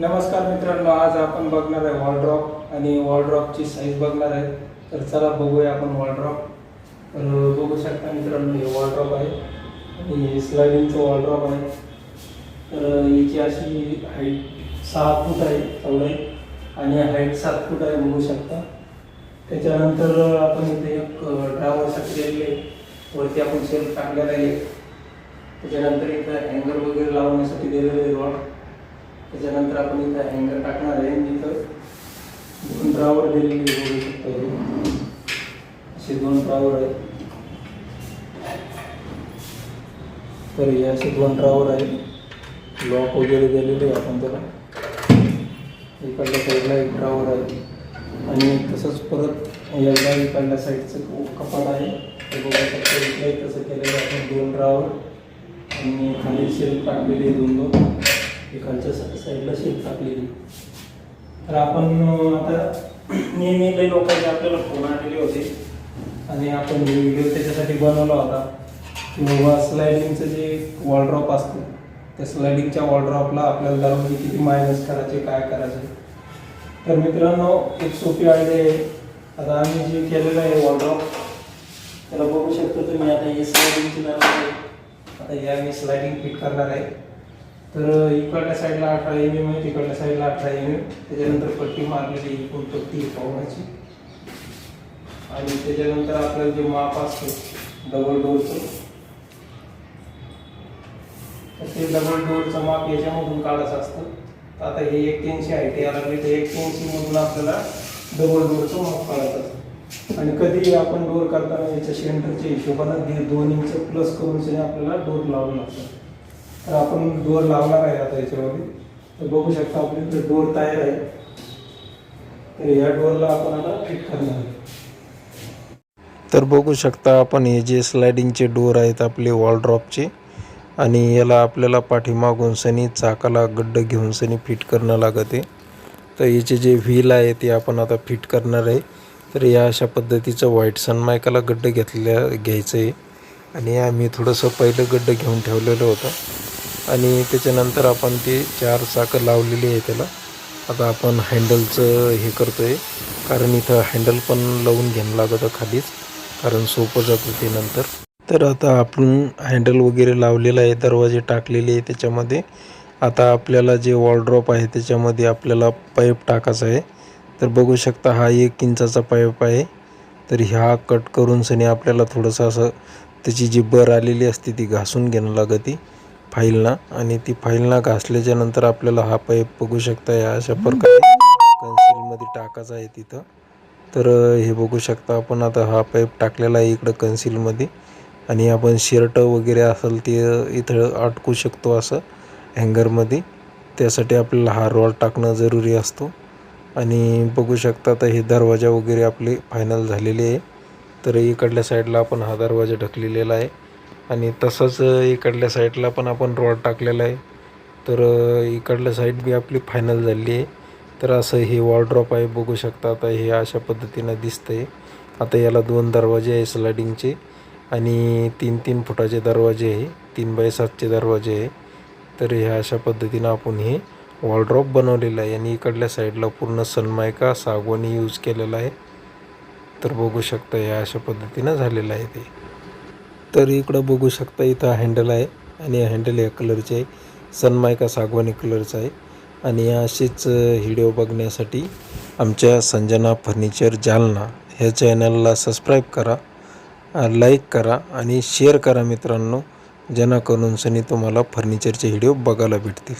नमस्कार मित्रांनो आज आपण बघणार आहे वॉलड्रॉप आणि वॉलड्रॉपची साईज बघणार आहे. तर चला बघूया आपण वॉलड्रॉप तर बघू शकता मित्रांनो हे वॉलड्रॉप आहे आणि हे स्लायडिंगचं वॉलड्रॉप आहे. तर याची अशी हाईट सहा फूट आहे चौडाई आणि हाईट सात फूट आहे बघू शकता. त्याच्यानंतर आपण इथे एक ड्रावरसाठी दिलेले आहे. वरती आपण सेल्फ टाकलेला आहे. त्याच्यानंतर इथं हँगर वगैरे लावण्यासाठी दिलेले रॉड त्याच्यानंतर आपण इथं हँगर टाकणार आहे. आणि इथं दोन ड्रावर दिलेली बघू शकतो असे दोन ड्रावर आहेत. तर हे असे दोन ड्रावर आहेत. लॉक वगैरे दिलेले आहे आपण त्याला. इकडल्या साईडला एक ड्रावर आहे. आणि तसंच परत याला इकडल्या साईडचं कपाट आहे. ते बघू शकतो इकडे तसं केलेलं आपण दोन ड्रावर आणि खाली शेल्फ टाकलेली दोन दोन इकडच्या साईडला शेत टाकलेली. तर आपण आता नेहमी काही लोकांचे आपल्याला फोन आलेले होते. आणि आपण व्हिडिओ त्याच्यासाठी बनवला होता की बाबा स्लायडिंगचं जे वॉलड्रॉप असतो त्या स्लायडिंगच्या वॉलड्रॉपला आपल्याला दरवाजे किती मायनस करायचे काय करायचे. तर मित्रांनो एक सोपी आयडिया आहे. आता आम्ही जे केलेलं आहे वॉलड्रॉप त्याला बघू शकतो तुम्ही आता हे स्लायडिंगची दरवाजे आता या मी स्लायडिंग फिट करणार आहे. तर इकडल्या साईडला अठरा एम एम आहे तिकडल्या साईडला अठरा एम एम त्याच्यानंतर पट्टी मारलेली एकूण पट्टी पाहुण्याची पावण्याची आणि त्याच्यानंतर आपल्याला जे माप असतो डबल डोरचं तर ते डबल डोअरचं माप याच्यामधून काढायचं असतं. तर आता हे एकट्याऐंशी आहे ते लागले तर एक्क्याऐंशी मधून आपल्याला डबल डोअरचं माप काढायचं असतं. आणि कधी आपण डोर करताना याच्या सेंटरच्या हिशोबानं दोन इंच प्लस करून आपल्याला डोर लावून लागतं. तर आपण डोअर लावणार आहे आता याच्यामध्ये. तर बघू शकता आपल्याकडे डोअर तयार आहे. तर या डोअरला आपण आता फिट करणार आहे. तर बघू शकता आपण हे जे स्लायडिंगचे डोअर आहेत आपले वॉलड्रॉपचे आणि याला आपल्याला पाठीमागून सनी चाकाला गड्ड घेऊन सनी फिट करणं लागते. तर याचे जे व्हील आहे ते आपण आता फिट करणार आहे. तर या अशा पद्धतीचं व्हाईट सनमायकाला गड्ड घेतल्या घ्यायचं आहे आणि आम्ही थोडंसं पहिलं गड्ड घेऊन ठेवलेलं होतं. आणि त्याच्यानंतर आपण ते चार चाकं लावलेली आहे त्याला. आता आपण हँडलचं हे करतो आहे कारण इथं हँडल पण लावून घ्यायला लागतं खालीच. कारण सोपं जातं ते नंतर. तर आता आपण हँडल वगैरे लावलेलं आहे दरवाजे टाकलेले आहे त्याच्यामध्ये. आता आपल्याला जे वॉलड्रॉप आहे त्याच्यामध्ये आपल्याला पाईप टाकायचा आहे. तर बघू शकता हा एक इंचाचा पाईप आहे. तर ह्या कट करून सनी आपल्याला थोडंसं असं त्याची जी बर आलेली असते ती घासून घेणं लागते. फाईलना आणि ती फाईलना घासल्याच्या नंतर आपल्याला हा पाईप बघू शकता या अशा प्रकारे कन्सिलमध्ये टाकायचा आहे तिथं. तर हे बघू शकता आपण आता हा पाईप टाकलेला आहे इकडं कन्सिलमध्ये. आणि आपण शर्ट वगैरे असेल ते इथं अटकू शकतो असं हँगरमध्ये. त्यासाठी आपल्याला हा रॉड टाकणं जरुरी असतो. आणि बघू शकता आता हे दरवाजा वगैरे आपले फायनल झालेले आहे. तर इकडल्या साईडला आपण हा दरवाजा ढकलेलेला आहे. आणि तसंच इकडल्या साईडला पण आपण रॉड टाकलेला आहे. तर इकडल्या साईड बी आपली फायनल झालेली आहे. तर असं हे वॉर्ड्रॉप आहे बघू शकता. आता हे अशा पद्धतीनं दिसतंय. आता याला दोन दरवाजे आहे स्लायडिंगचे आणि तीन तीन फुटाचे दरवाजे आहे. तीन बाय सातचे दरवाजे आहे. तर ह्या अशा पद्धतीनं आपण हे वॉलड्रॉप बनवलेलं आहे. आणि इकडल्या साईडला पूर्ण सनमायका सागवानी यूज केलेला आहे. तर बघू शकता ह्या अशा पद्धतीनं झालेलं आहे ते. तर इकडं बघू शकता इथं हँडल आहे. आणि हँडल या कलरचे आहे. सनमायका सागवानी कलरचा आहे. आणि असेच व्हिडिओ बघण्यासाठी आमच्या संजना फर्निचर जालना ह्या चॅनलला सबस्क्राईब करा लाईक करा आणि शेअर करा मित्रांनो. जेणेकरून सनी तुम्हाला फर्निचरचे व्हिडिओ बघायला भेटतील.